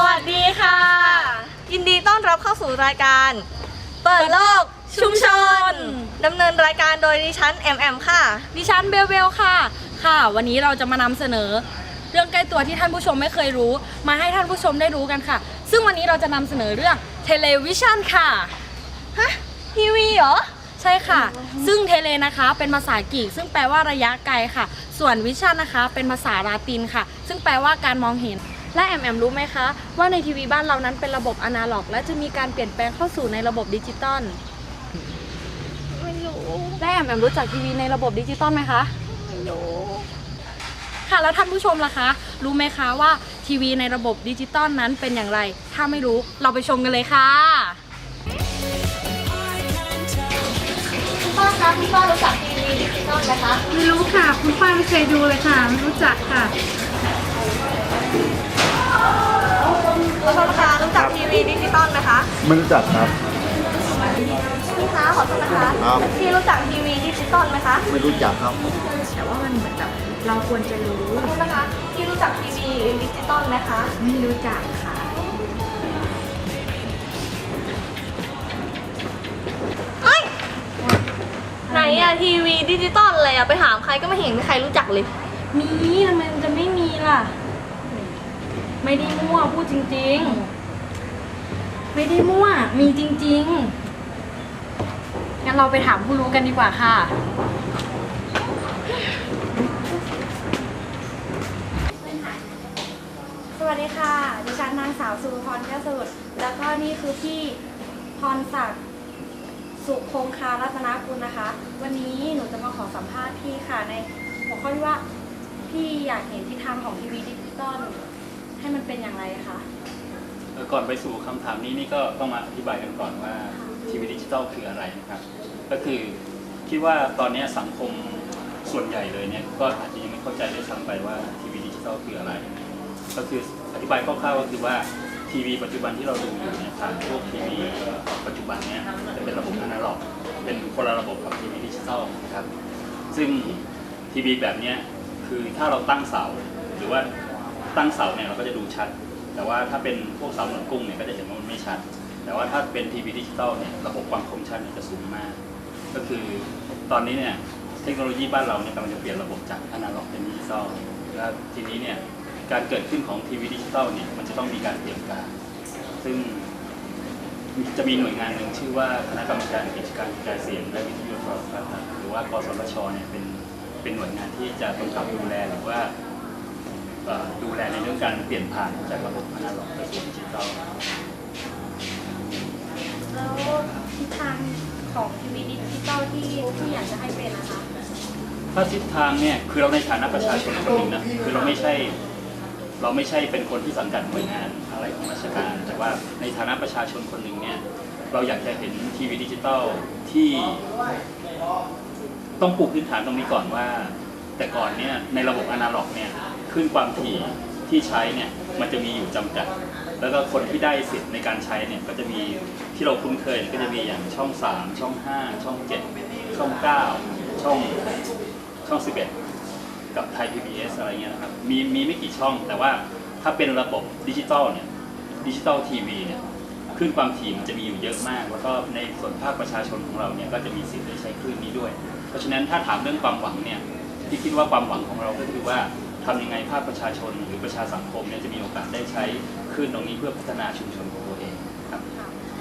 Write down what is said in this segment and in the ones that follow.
วัสดีค่ะ ยินดีต้อนรับเข้าสู่รายการ เปิดโลกชุมชนดำเนินรายการโดยดิฉันแอมแอมค่ะ ดิฉันเบลเบลค่ะ ค่ะ วันนี้เราจะมานำเสนอ เรื่องใกล้ตัวที่ท่านผู้ชมไม่เคยรู้ มาให้ท่านผู้ชมได้รู้กันค่ะ ซึ่งวันนี้เราจะนำเสนอเรื่องเทเลวิชันค่ะ ฮะทีวีเหรอ ใช่ค่ะ ซึ่งเทเลนะคะเป็นภาษากรีกซึ่งแปลว่าระยะไกลค่ะ ส่วนวิชันนะคะ เป็นภาษาลาตินค่ะ ซึ่งแปลว่าการมองเห็น และแอมแอมรู้ไหมคะ ว่าในทีวีบ้านเรานั้นเป็นระบบอนาล็อก และจะมีการเปลี่ยนแปลงเข้าสู่ในระบบดิจิตอลไม่รู้และแอมแอมรู้จักทีวีในระบบดิจิตอลไหมคะไม่รู้ค่ะแล้วท่านผู้ชมล่ะคะ รู้ไหมคะว่าทีวีในระบบดิจิตอลนั้นเป็นอย่างไร ถ้าไม่รู้เราไปชมกันเลยค่ะคุณป้าคะคุณป้ารู้จักทีวีดิจิตอลไหมคะไม่รู้ค่ะ คุณป้าไม่เคยดูเลยค่ะไม่รู้จักค่ะ คะไม่รู้จักครับ พี่คะขอโทษนะคะครับ พี่รู้จักทีวีดิจิตอลไหมคะไม่รู้จักครับแต่ว่ามันเหมือนกับเราควรจะรู้ขอโทษนะคะพี่รู้จักทีวีดิจิตอลไหมคะไม่รู้จักค่ะเฮ้ยไหนอะทีวีดิจิตอลเลยอะไปถามใครก็ไม่เห็นมีใครรู้จักเลย มีทำไมมันจะไม่มีล่ะ ไม่ได้มั่วพูดจริงๆ ไม่ได้มั่ว มีจริงๆ งั้นเราไปถามผู้รู้กันดีกว่าค่ะ สวัสดีค่ะ ดิฉันนางสาวสุพรแก้วสรุดแล้วก็นี่คือพี่พรศักดิ์สุคงคารัตนกุลนะคะ วันนี้หนูจะมาขอสัมภาษณ์พี่ค่ะ ในหัวข้อที่ว่าพี่อยากเห็นทิศทางของทีวีดิจิตอลให้มันเป็นอย่างไรคะ ก่อนไปสู่คำถามนี้นี่ก็ต้องมาอธิบายกันก่อนว่าทีวีดิจิทัลคืออะไรนะครับ ก็คือคิดว่าตอนนี้สังคมส่วนใหญ่เลยเนี่ยก็อาจจะยังไม่เข้าใจได้ซ้ำไปว่าทีวีดิจิทัลคืออะไร ก็คืออธิบายคร่าวๆก็คือว่าทีวีปัจจุบันที่เราดูอยู่เนี่ยผ่านพวกทีวีปัจจุบันเนี่ยจะเป็นระบบอนาล็อก เป็นคนละระบบกับทีวีดิจิทัลนะครับ ซึ่งทีวีแบบเนี้ยคือถ้าเราตั้งเสา หรือว่าตั้งเสาเนี่ยเราก็จะดูชัด แต่ว่าถ้าเป็นพวกเสาเหมือนกุ้งเนี่ยก็จะเห็นว่ามันไม่ชัด แต่ว่าถ้าเป็นทีวีดิจิตอลเนี่ยระบบความคมชัดเนี่ยจะสูงมาก ก็คือตอนนี้เนี่ยเทคโนโลยีบ้านเราเนี่ยกำลังจะเปลี่ยนระบบจากอนาล็อกเป็นดิจิตอลแล้วทีนี้เนี่ยการเกิดขึ้นของทีวีดิจิตอลเนี่ยมันจะต้องมีการเตรียมการ ซึ่งจะมีหน่วยงานหนึ่งชื่อว่าคณะกรรมการกิจการกระจายเสียงและวิทยุโทรทัศน์หรือว่ากสทชเนี่ยเป็นเป็นหน่วยงานที่จะกำกับดูแลหรือว่า ดูแลในเรื่องการเปลี่ยนผ่านจากระบบอนาล็อกไปสู่ดิจิตอลแล้วทิศทางของทีวีดิจิตอลที่ที่อยากจะให้เป็นนะคะถ้าทิศทางเนี่ยคือเราในฐานะประชาชนคนหนึ่งนะคือเราไม่ใช่เราไม่ใช่เป็นคนที่สังกัดหน่วยงานอะไรของราชการ แต่ว่าในฐานะประชาชนคนหนึ่งเนี่ยเราอยากจะเห็นทีวีดิจิตอลที่ต้องปลูกพื้นฐานตรงนี้ก่อนว่า แต่ก่อนเนี่ยในระบบอนาล็อกเนี่ยขึ้นความถี่ที่ใช้เนี่ยมันจะมีอยู่จำกัด แล้วก็คนที่ได้สิทธิ์ในการใช้เนี่ยก็จะมีที่เราคุ้นเคยก็จะมีอย่างช่อง 3 ช่อง 5 ช่อง 7 ช่อง 9 ช่องช่อง 11 กับไทย PBS อะไรเงี้ยนะครับมีมีไม่กี่ช่องแต่ว่าถ้าเป็นระบบดิจิตอลเนี่ยดิจิตอลทีวีเนี่ยคลื่นความถี่มันจะมีอยู่เยอะมาก แล้วก็ในส่วนภาคประชาชนของเราเนี่ยก็จะมีสิทธิ์ได้ใช้คลื่นนี้ด้วย เพราะฉะนั้นถ้าถามเรื่องความหวังเนี่ย ที่คิดว่าความหวังของเราก็คือว่าทำยังไงภาคประชาชนหรือประชาสังคมเนี่ยจะมีโอกาสได้ใช้คลื่นตรงนี้เพื่อพัฒนาชุมชนของตัวเองครับ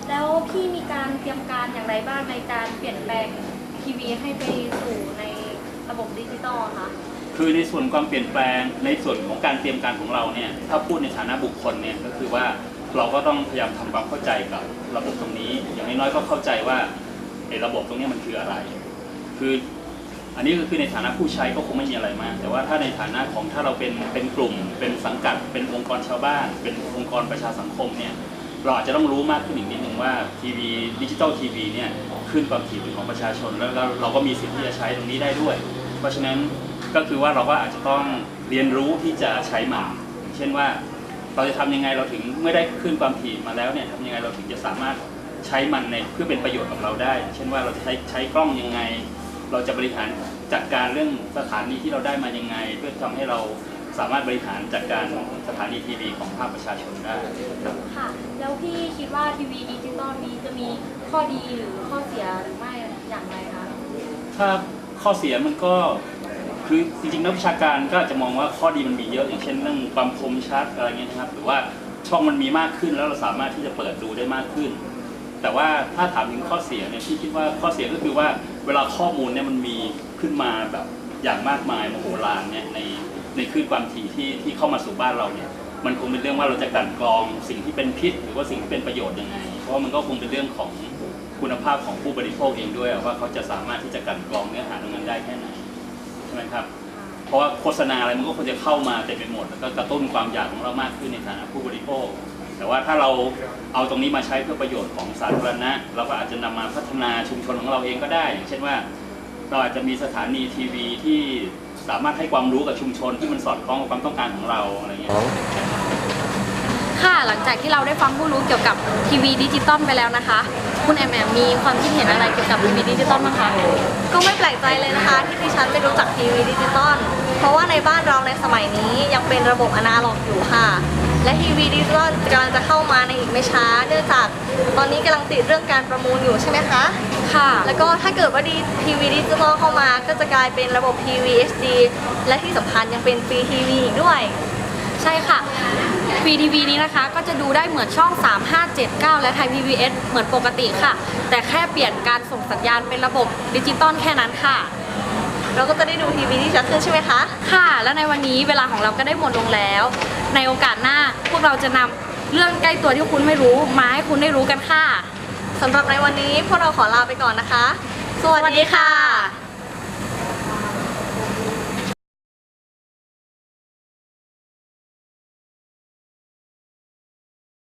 แล้วพี่มีการเตรียมการอย่างไรบ้างในการเปลี่ยนแปลงทีวีให้ไปสู่ในระบบดิจิตอลคะคือในส่วนความเปลี่ยนแปลงในส่วนของการเตรียมการของเราเนี่ยถ้าพูดในฐานะบุคคลเนี่ยก็คือว่าเราก็ต้องพยายามทำความเข้าใจกับระบบตรงนี้ อย่างน้อยๆก็เข้าใจว่าไอ้ระบบตรงนี้มันคืออะไร คือ อันนี้ก็คือในฐานะผู้ใช้ก็คงไม่มีอะไรมาก แต่ว่าถ้าในฐานะของถ้าเราเป็นเป็นกลุ่ม เป็นสังกัด เป็นองค์กรชาวบ้าน เป็นองค์กรประชาสังคมเนี่ยเราอาจจะต้องรู้มากขึ้นอีกนิดนึงว่าทีวีดิจิตอลทีวีเนี่ยขึ้นความถี่เป็นของประชาชน แล้วเราก็มีสิทธิ์ที่จะใช้ตรงนี้ได้ด้วย เพราะฉะนั้นก็คือว่าเราก็อาจจะต้องเรียนรู้ที่จะใช้มันอย่าเช่นว่าเราจะทำยังไงเราถึงเมื่อได้ขึ้นความถี่มาแล้วเนี่ยทำยังไงเราถึงจะสามารถใช้มันในเพื่อเป็นประโยชน์กับเราได้ เช่นว่าเราจะใช้ใช้กล้องยังไง เราจะบริหารจัดการเรื่องสถานีที่เราได้มายังไง เพื่อทำให้เราสามารถบริหารจัดการสถานีทีวีของภาคประชาชนได้ครับค่ะ แล้วพี่คิดว่าทีวีดิจิตอลนี้จะมีข้อดีหรือข้อเสียหรือไม่อย่างไรคะถ้าข้อเสียมันก็คือจริงๆนักวิชาการก็อาจจะมองว่าข้อดีมันมีเยอะอย่างเช่นเรื่องความคมชัดอะไรเงี้ยนะครับ หรือว่าช่องมันมีมากขึ้นแล้วเราสามารถที่จะเปิดดูได้มากขึ้น แต่ว่าถ้าถามถึงข้อเสียเนี่ยที่คิดว่าข้อเสียก็คือว่าเวลาข้อมูลเนี่ยมันมีขึ้นมาแบบอย่างมากมายมโหฬารเนี่ยในในคลื่นความถี่ที่ที่เข้ามาสู่บ้านเราเนี่ยมันคงเป็นเรื่องว่าเราจะกลั่นกรองสิ่งที่เป็นพิษ หรือว่าสิ่งที่เป็นประโยชน์ยังไง เพราะมันก็คงเป็นเรื่องของคุณภาพของผู้บริโภคเองด้วย ว่าเขาจะสามารถที่จะกลั่นกรองเนื้อหาตรงนั้นได้แค่ไหนใช่ไหมครับเพราะว่าโฆษณาอะไรมันก็ควรจะเข้ามาเต็มไปหมดแล้วก็กระตุ้นความอยากของเรามากขึ้นในฐานะผู้บริโภค แต่ว่าถ้าเราเอาตรงนี้มาใช้เพื่อประโยชน์ของสาธารณะ เราก็อาจจะนำมาพัฒนาชุมชนของเราเองก็ได้ อย่างเช่นว่า เราอาจจะมีสถานีทีวีที่สามารถให้ความรู้กับชุมชนที่มันสอดคล้องกับความต้องการของเราอะไรเงี้ยค่ะหลังจากที่เราได้ฟังผู้รู้เกี่ยวกับทีวีดิจิตอลไปแล้วนะคะ คุณแอมแอมมีความคิดเห็นอะไรเกี่ยวกับทีวีดิจิตอลบ้างคะก็ไม่แปลกใจเลยนะคะ ที่ดิฉันไม่รู้จักทีวีดิจิตอลเพราะว่าในบ้านเราในสมัยนี้ยังเป็นระบบอนาล็อกอยู่ค่ะ และทีวีดิจิตอลกำลังจะเข้ามาในอีกไม่ช้า เนื่องจากตอนนี้กำลังติดเรื่องการประมูลอยู่ใช่ไหมคะ ค่ะ แล้วก็ถ้าเกิดว่าดีทีวีดิจิตอลเข้ามาก็จะกลายเป็นระบบทีวี HD และที่สำคัญยังเป็นฟรีทีวีอีกด้วย ใช่ค่ะฟรีทีวีนี้นะคะก็จะดูได้เหมือนช่อง 3 5 7 9 และไทย PBS เหมือนปกติค่ะ แต่แค่เปลี่ยนการส่งสัญญาณเป็นระบบดิจิตอลแค่นั้นค่ะ เราก็จะได้ดูทีวีที่ชัดขึ้นใช่ไหมคะ ค่ะ และในวันนี้เวลาของเราก็ได้หมดลงแล้ว ในโอกาสหน้าพวกเราจะนำเรื่องใกล้ตัวที่คุณไม่รู้มาให้คุณได้รู้กันค่ะ สำหรับในวันนี้พวกเราขอลาไปก่อนนะคะ สวัสดีค่ะ